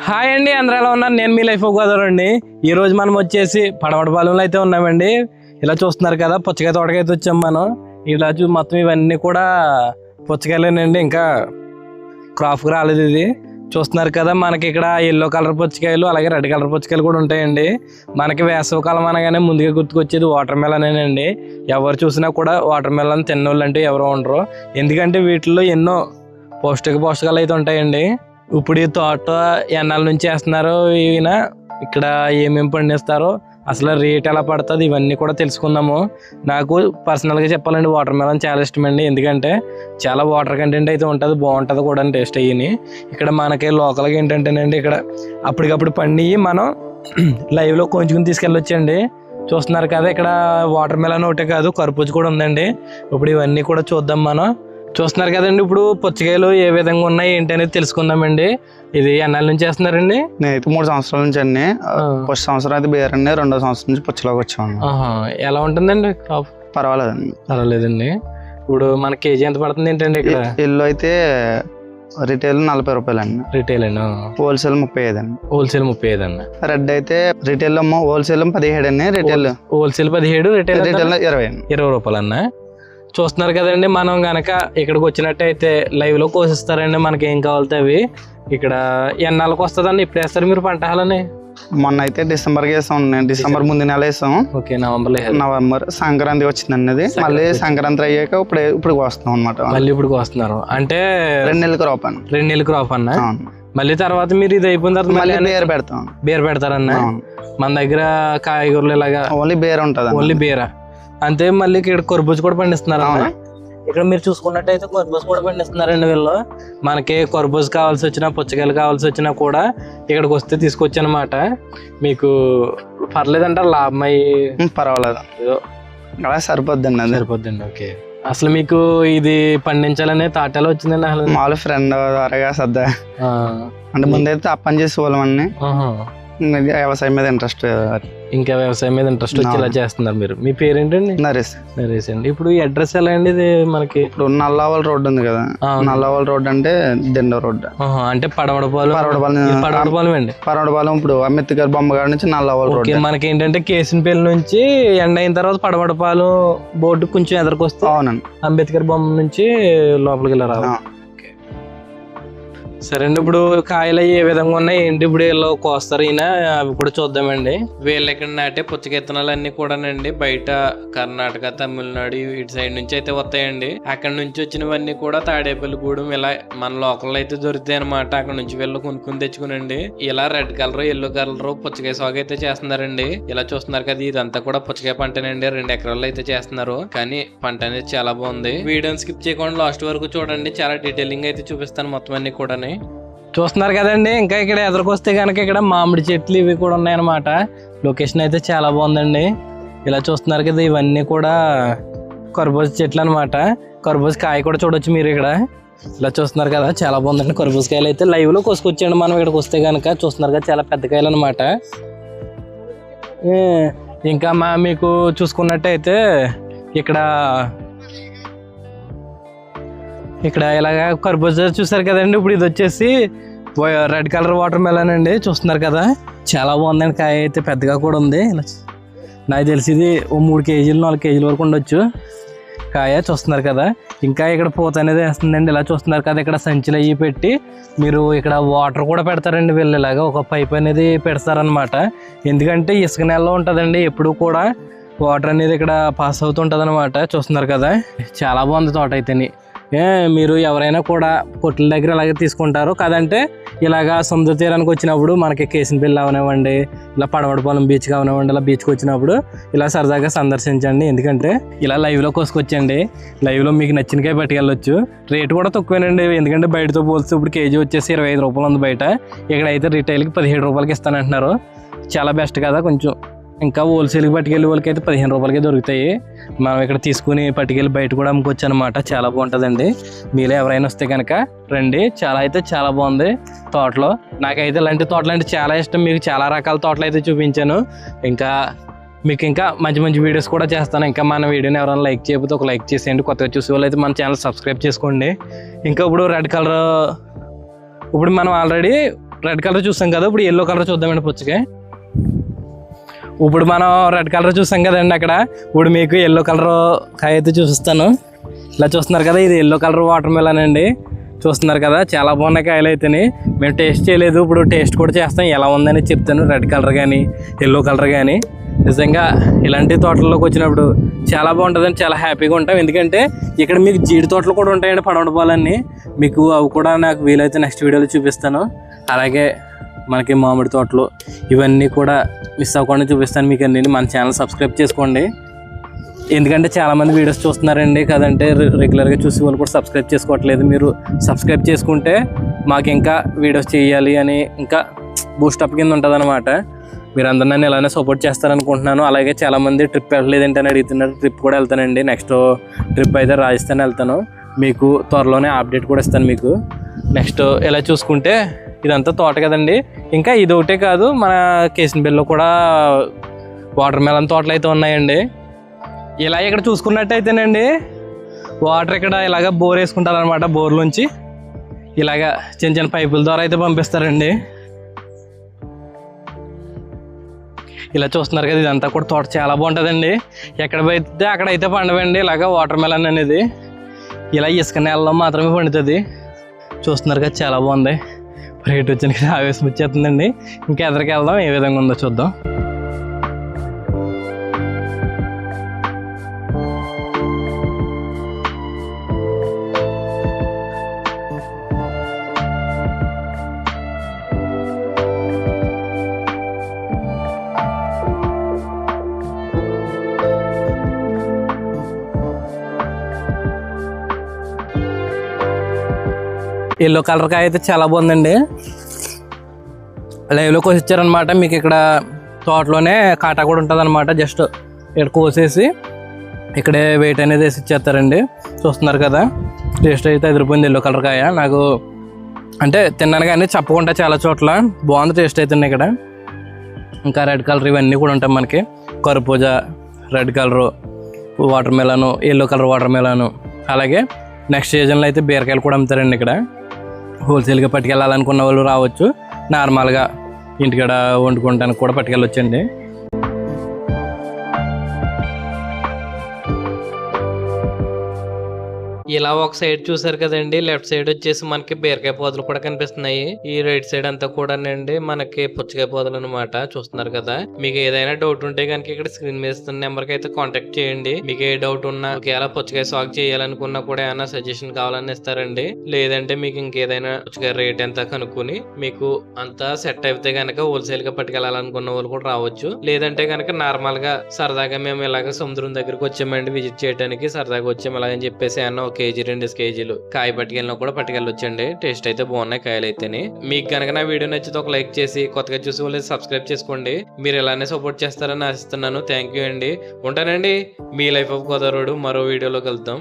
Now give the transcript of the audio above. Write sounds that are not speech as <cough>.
Hi అండి అందరూ ఎలా ఉన్నారు? నేను మీ లైఫ్ గోదావరి అండి. ఈ రోజు మనం వచ్చేసి పడమటపాలెంలో అయితే ఉన్నామండి. ఇలా చూస్తున్నారు కదా పుచ్చకాయ తోటకైతే వచ్చాం మనం. ఇలా చూ మొత్తం ఇవన్నీ కూడా పుచ్చకాయలేనండి ఇంకా క్రాప్ రాలేదు ఇది. చూస్తున్నారు కదా మనకి ఇక్కడ ఎల్లో కలర్ పుచ్చకాయలు అలాగే రెడ్ కలర్ పుచ్చకాయలు కూడా ఉంటాయండి. మనకి వేసవికాలం అనగానే ముందుగా గుర్తుకొచ్చేది వాటర్ మెలనేనండి ఎవరు చూసినా కూడా వాటర్ మెలన్ తిన్నోళ్ళు అంటే ఎవరు ఉండరు. ఎందుకంటే వీటిల్లో ఎన్నో పౌష్టిక పోషకాలు అయితే ఉంటాయండి. ఇప్పుడు ఈ తోట ఎన్నాళ్ళ నుంచి వేస్తున్నారు ఈయన? ఇక్కడ ఏమేమి పండిస్తారో? అసలు రేట్ ఎలా పడుతుంది? ఇవన్నీ కూడా తెలుసుకుందాము. నాకు పర్సనల్గా చెప్పాలండి వాటర్ మెలన్ చాలా ఇష్టమండి ఎందుకంటే చాలా వాటర్ కంటెంట్ అయితే ఉంటుంది బాగుంటుంది కూడా టేస్ట్ అయ్యి ఇక్కడ మనకి లోకల్గా ఏంటంటేనండి ఇక్కడ అప్పటికప్పుడు పండి మనం <clears throat> లైవ్లో కొంచెం తీసుకెళ్ళొచ్చండి. చూస్తున్నారు కదా ఇక్కడ వాటర్ మెలన్ ఒకటే కాదు కర్బూజ కూడా ఉందండి. ఇప్పుడు ఇవన్నీ కూడా చూద్దాం మనం. చూస్తున్నారు కదండి ఇప్పుడు పుచ్చకాయలు ఏ విధంగా ఉన్నాయి ఏంటి అనేది తెలుసుకుందామండి. ఇది ఎన్నాళ్ళ నుంచి వేస్తున్నారండి నేనైతే మూడు సంవత్సరాల నుంచి అండి. ఫస్ట్ సంవత్సరం అయితే బేరండి రెండో సంవత్సరం నుంచి పుచ్చలోకి వచ్చాము. ఎలా ఉంటుందండి క్రాప్ పర్వాలేదండి. పర్వాలేదండి. ఇప్పుడు మన కేజీ ఎంత పడుతుంది ఏంటండి ఇక్కడ? ఇల్లు అయితే రిటైల్ నలభై రూపాయలు అండి రిటైల్ అండి హోల్సేల్ ముప్పై ఐదు అండి. హోల్సేల్ ముప్పై ఐదు అండి. రెడ్ అయితే రిటైల్ హోల్సేల్ పదిహేడు అండి రిటైల్. హోల్సేల్ పదిహేడు రిటైల్? రిటైల్ ఇరవై అండి. ఇరవై రూపాయలు అన్న చూస్తున్నారు కదండి మనం గనక ఇక్కడికి వచ్చినట్టయితే లైవ్లో కోసిస్తారండి మనకి ఏం కావాలితే అవి. ఇక్కడ ఎన్నాళ్ళకి వస్తుందండి? ఇప్పుడు వేస్తారు మీరు పంట హాలని? మొన్న అయితే డిసెంబర్ వేసాం. డిసెంబర్ ముందు నెల వేసాం. ఓకే నవంబర్లో వేయాలి. నవంబర్ సంక్రాంతి వచ్చిందండి అది. మళ్ళీ సంక్రాంతి అయ్యాక ఇప్పుడు ఇప్పుడు వస్తాం అనమాట మళ్ళీ ఇప్పుడు వస్తున్నారు అంటే రెండు నెలలకు రూపాయలు రెండు నెలలు క్రాప్ అన్న. మళ్ళీ తర్వాత మీరు ఇది అయిపోయిన తర్వాత మళ్ళీ బేర్ పెడతాం. బీర పెడతారన్న. మన దగ్గర కాయగూరలు ఇలాగా ఓన్లీ బేర్ ఉంటుంది ఓన్లీ బీర? అంతే మళ్ళీ ఇక్కడ కర్బూజ కూడా పండిస్తున్నారు అన్న. ఇక్కడ మీరు చూసుకున్నట్టయితే కర్బూజ కూడా పండిస్తున్నారండి వీళ్ళు. మనకి కర్బూజ కావాల్సి వచ్చినా పుచ్చకాయలు కావాల్సి వచ్చినా కూడా ఇక్కడికి వస్తే తీసుకొచ్చి అనమాట మీకు పర్లేదంటారు లాభం అయ్యి పర్వాలేదు. అలా సరిపోద్దండి సరిపోద్దండి ఓకే. అసలు మీకు ఇది పండించాలనే తాటాలు వచ్చిందండి అసలు? మామూలు ఫ్రెండ్ ద్వారాగా సర్దా అంటే ముందైతే అప్పని చేసేవాళ్ళం అన్ని ఆహా. వ్యవసాయం మీద ఇంట్రెస్ట్ ఇంకా వ్యవసాయం మీద ఇంట్రెస్ట్ వచ్చి ఇలా చేస్తున్నారు మీరు. మీ పేరేంటండి? నరేష్. నరేష్ అండి. ఇప్పుడు ఈ అడ్రస్ ఎలా అండి ఇది మనకి? ఇప్పుడు నల్లవాళ్ళ రోడ్ ఉంది కదా. నల్లవాళ్ళ రోడ్ అంటే దిండో రోడ్ అంటే పడవడపాలెం? పరవడపాలెం ఇది పడవడపాలెం అండి? పరవడపాలెం ఇప్పుడు అంబేద్కర్ బొమ్మగాడి నుంచి నల్లవాళ్ళ రోడ్ మనకి ఏంటంటే కేసినపల్లి నుంచి ఎండ అయిన తర్వాత పడవడపాలెం బోర్డు కొంచెం ఎదరికొస్తే అవునండి. అంబేద్కర్ బొమ్మ నుంచి లోపలికి వెళ్ళి రావాలి. ఆ. ఓకే. సరే అండి ఇప్పుడు కాయలు ఏ విధంగా ఉన్నాయి? ఏంటి ఇప్పుడు వీళ్ళు కోస్తారు ఈయన? అవి కూడా చూద్దామండి. వీళ్ళు ఇక్కడ నాటే పుచ్చక ఇత్తనాలు అన్ని కూడానండి. బయట కర్ణాటక తమిళనాడు ఇటు సైడ్ నుంచి అయితే వస్తాయండి. అక్కడ నుంచి వచ్చినవన్నీ కూడా తాడేపల్లిగూడెం ఇలా మన లోకల్ అయితే దొరుకుతాయి అనమాట అక్కడ నుంచి వీళ్ళు కొనుక్కుని తెచ్చుకునండి. ఇలా రెడ్ కలర్ ఎల్లో కలర్ పుచ్చకాయ సాగు అయితే చేస్తున్నారండి. ఇలా చూస్తున్నారు కదా ఇదంతా కూడా పుచ్చకాయ పంటనండి. రెండు ఎకరాలు అయితే చేస్తున్నారు. కానీ పంట అనేది చాలా బాగుంది. వీడియోని స్కిప్ చేయకుండా లాస్ట్ వరకు చూడండి. చాలా డీటెయిలింగ్ అయితే చూపిస్తాను మొత్తం అన్ని కూడా చూస్తున్నారు కదండి ఇంకా ఇక్కడ ఎదురుకొస్తే కనుక ఇక్కడ మామిడి చెట్లు ఇవి కూడా ఉన్నాయన్నమాట. లొకేషన్ అయితే చాలా బాగుందండి. ఇలా చూస్తున్నారు కదా ఇవన్నీ కూడా కర్బూజ చెట్లు అనమాట కర్బూజ కాయ కూడా చూడొచ్చు మీరు ఇక్కడ. ఇలా చూస్తున్నారు కదా చాలా బాగుందండి కర్బూజ కాయలు అయితే. లైవ్లో మనం ఇక్కడికి వస్తే కనుక చూస్తున్నారు కదా చాలా పెద్ద కాయలు అనమాట ఇంకా మా మీకు చూసుకున్నట్టయితే ఇక్కడ ఇక్కడ ఇలాగా కర్బూజా చూసారు కదండి? ఇప్పుడు ఇది వచ్చేసి రెడ్ కలర్ వాటర్ మెలన్ అండి. చూస్తున్నారు కదా? చాలా బాగుందండి కాయ అయితే పెద్దగా కూడా ఉంది. ఇలా నాకు తెలిసి ఇది ఓ మూడు కేజీలు నాలుగు కేజీల వరకు ఉండొచ్చు కాయ చూస్తున్నారు కదా? ఇంకా ఇక్కడ పూత అనేది వేస్తుందండి. ఇలా చూస్తున్నారు కదా ఇక్కడ సంచులు అవి పెట్టి మీరు ఇక్కడ వాటర్ కూడా పెడతారండి వీళ్ళు. ఇలాగా ఒక పైప్ అనేది పెడతారనమాట ఎందుకంటే ఇసుక నెలలో ఉంటుందండి. ఎప్పుడు కూడా వాటర్ అనేది ఇక్కడ పాస్ అవుతుంటుంది అనమాట చూస్తున్నారు కదా? చాలా బాగుంది తోట అయితేని. మీరు ఎవరైనా కూడా కొట్ల దగ్గర ఇలాగే తీసుకుంటారు. కాదంటే ఇలాగా సముద్ర తీరానికి వచ్చినప్పుడు మనకి కేసినపల్లి అవనివ్వండి ఇలా పడవడపాలెం బీచ్ అవనివ్వండి ఇలా బీచ్కి వచ్చినప్పుడు ఇలా సరదాగా సందర్శించండి. ఎందుకంటే ఇలా లైవ్లో కోసుకొచ్చండి. లైవ్లో మీకు నచ్చినకాయ పట్టుకెళ్ళొచ్చు. రేటు కూడా తక్కువేనండి. ఎందుకంటే బయటతో పోలిస్తే ఇప్పుడు కేజీ వచ్చేసి ఇరవై ఐదు రూపాయలు ఉంది బయట. ఇక్కడ అయితే రిటైల్కి పదిహేడు రూపాయలకి ఇస్తానంటున్నారు. చాలా బెస్ట్ కదా కొంచెం. ఇంకా హోల్సేల్కి పట్టుకెళ్ళే వాళ్ళకి అయితే పదిహేను రూపాయలకే దొరుకుతాయి. మనం ఇక్కడ తీసుకుని పట్టుకెళ్ళి బయట కూడా అమ్ముకోవచ్చు అనమాట చాలా బాగుంటుందండి. మీలో ఎవరైనా వస్తే కనుక రండి. చాలా అయితే చాలా బాగుంది తోటలో. నాకైతే ఇలాంటి తోటలు అంటే చాలా ఇష్టం. మీకు చాలా రకాల తోటలు అయితే చూపించాను. ఇంకా మీకు ఇంకా మంచి మంచి వీడియోస్ కూడా చేస్తాను. ఇంకా మన వీడియోని ఎవరైనా లైక్ చేయకపోతే ఒక లైక్ చేసేయండి. కొత్తగా చూసే వాళ్ళు అయితే మన ఛానల్ సబ్స్క్రైబ్ చేసుకోండి. ఇంకా ఇప్పుడు రెడ్ కలర్ ఇప్పుడు మనం ఆల్రెడీ రెడ్ కలర్ చూసాం కదా. ఇప్పుడు ఎల్లో కలర్ చూద్దామండి పుచ్చకాయ. ఇప్పుడు మనం రెడ్ కలర్ చూసాం కదండి అక్కడ. ఇప్పుడు మీకు ఎల్లో కలర్ కాయ అయితే చూపిస్తాను. ఇలా చూస్తున్నారు కదా ఇది ఎల్లో కలర్ వాటర్ మిలన్ అండి. చూస్తున్నారు కదా చాలా బాగున్నాయి కాయలు అయితేనే. మేము టేస్ట్ చేయలేదు ఇప్పుడు టేస్ట్ కూడా చేస్తాం. ఎలా ఉందని చెప్తాను రెడ్ కలర్ కానీ ఎల్లో కలర్ కానీ నిజంగా ఇలాంటి తోటల్లోకి వచ్చినప్పుడు చాలా బాగుంటుందని చాలా హ్యాపీగా ఉంటాం. ఎందుకంటే ఇక్కడ మీకు జీడి తోటలు కూడా ఉంటాయండి పడవడ పాలన్నీ మీకు అవి కూడా నాకు వీలైతే నెక్స్ట్ వీడియోలో చూపిస్తాను. అలాగే మనకి మామిడి తోటలు ఇవన్నీ కూడా మిస్ అవ్వకుండా చూపిస్తాను మీకు అన్ని మన ఛానల్ సబ్స్క్రైబ్ చేసుకోండి. ఎందుకంటే చాలామంది వీడియోస్ చూస్తున్నారండి కదంటే రెగ్యులర్గా చూసే వాళ్ళు కూడా సబ్స్క్రైబ్ చేసుకోవట్లేదు. మీరు సబ్స్క్రైబ్ చేసుకుంటే మాకు ఇంకా వీడియోస్ చేయాలి అని ఇంకా బూస్టప్ కింద ఉంటుంది అనమాట మీరు అందరు నన్ను ఇలానే సపోర్ట్ చేస్తారనుకుంటున్నాను. అలాగే చాలామంది ట్రిప్ వెళ్ళలేదంటే అని అడుగుతున్నారు. ట్రిప్ కూడా వెళ్తానండి. నెక్స్ట్ ట్రిప్ అయితే రాజస్థాన్ వెళ్తాను. మీకు త్వరలోనే అప్డేట్ కూడా ఇస్తాను మీకు. నెక్స్ట్ ఇలా చూసుకుంటే ఇదంతా తోట కదండి. ఇంకా ఇది ఒకటే కాదు మన కేసినబిల్లో కూడా వాటర్ మెలన్ తోటలు అయితే ఉన్నాయండి. ఇలా ఇక్కడ చూసుకున్నట్టయితేనండి వాటర్ ఇక్కడ ఇలాగ బోర్ వేసుకుంటారనమాట బోర్లోంచి. ఇలాగ చిన్న చిన్న పైపుల ద్వారా అయితే పంపిస్తారండి. ఇలా చూస్తున్నారు కదా ఇదంతా కూడా తోట చాలా బాగుంటుందండి. ఎక్కడ పోయితే అక్కడ అయితే పండవండి ఇలాగ వాటర్ మెలన్ అనేది. ఇలా ఇసుక నేలలో మాత్రమే పండుతుంది. చూస్తున్నారు కదా చాలా బాగుంది. రేట్ వచ్చిన ఆవేశం వచ్చేస్తుందండి. ఇంకా ఎదరికి వెళ్దాం ఏ విధంగా ఉందో చూద్దాం. ఎల్లో కలర్ కాయ అయితే చాలా బాగుందండి. లైవ్లో కోసిచ్చారనమాట మీకు ఇక్కడ తోటలోనే కాటా కూడా ఉంటుంది అనమాట జస్ట్ ఇక్కడ కోసేసి ఇక్కడే వెయిట్ అనేది వేసి ఇచ్చేస్తారండి. చూస్తున్నారు కదా. టేస్ట్ అయితే ఎదిరిపోయింది ఎల్లో కలర్ కాయ. నాకు అంటే తిన్నాను కానీ చెప్పకుండా చాలా చోట్ల బాగుంది టేస్ట్ అయితే ఇక్కడ. ఇంకా రెడ్ కలర్ ఇవన్నీ కూడా ఉంటాయి మనకి. కర్బూజ red colour water melon yellow colour water melon అలాగే నెక్స్ట్ సీజన్లో అయితే బీరకాయలు కూడా అమ్ముతారండి ఇక్కడ. హోల్సేల్గా పట్టుకెళ్ళాలనుకున్న వాళ్ళు రావచ్చు. నార్మల్గా ఇంటికాడ వండుకోవడానికి కూడా పట్టుకెళ్ళొచ్చండి. ఇలా ఒక సైడ్ చూసారు కదండి లెఫ్ట్ సైడ్ వచ్చేసి మనకి బీరకాయ పొదలు కూడా కనిపిస్తున్నాయి. ఈ రైట్ సైడ్ అంతా కూడా అండి మనకి పుచ్చకాయ పొదలు అనమాట చూస్తున్నారు కదా. మీకు ఏదైనా డౌట్ ఉంటే కనుక ఇక్కడ స్క్రీన్ మీద ఇస్తున్న నెంబర్కి అయితే కాంటాక్ట్ చేయండి. మీకు ఏ డౌట్ ఉన్నా ఒకవేళ పుచ్చకాయ సాగు చేయాలనుకున్నా కూడా ఏమైనా సజెషన్ కావాలని ఇస్తారండి. లేదంటే మీకు ఇంకేదైనా పుచ్చకాయ రేట్ ఎంత కనుక్కొని మీకు అంతా సెట్ అయితే కనుక హోల్సేల్గా పట్టుకెళ్ళాలనుకున్న వాళ్ళు కూడా రావచ్చు. లేదంటే కనుక నార్మల్గా సరదాగా మేము ఇలాగ సముద్రం దగ్గరికి వచ్చామండి విజిట్ చేయడానికి సరదాగా వచ్చాము అలాగని చెప్పేసి అన్న ఓకే కేజీ రెండు కేజీలు. కాయ పట్టుకెళ్ళినా కూడా పట్టుకెళ్ళొచ్చండి. టేస్ట్ అయితే బాగున్నాయి కాయలు అయితే మీకు కనుక నా వీడియో నచ్చితే ఒక లైక్ చేసి కొత్తగా చూసి వాళ్ళు సబ్స్క్రైబ్ చేసుకోండి. మీరు ఇలానే సపోర్ట్ చేస్తారని ఆశిస్తున్నాను. థ్యాంక్ యూ అండి. ఉంటానండి. మీ లైఫ్ ఆఫ్ గోదావరుడు మరో వీడియోలో కలుద్దాం.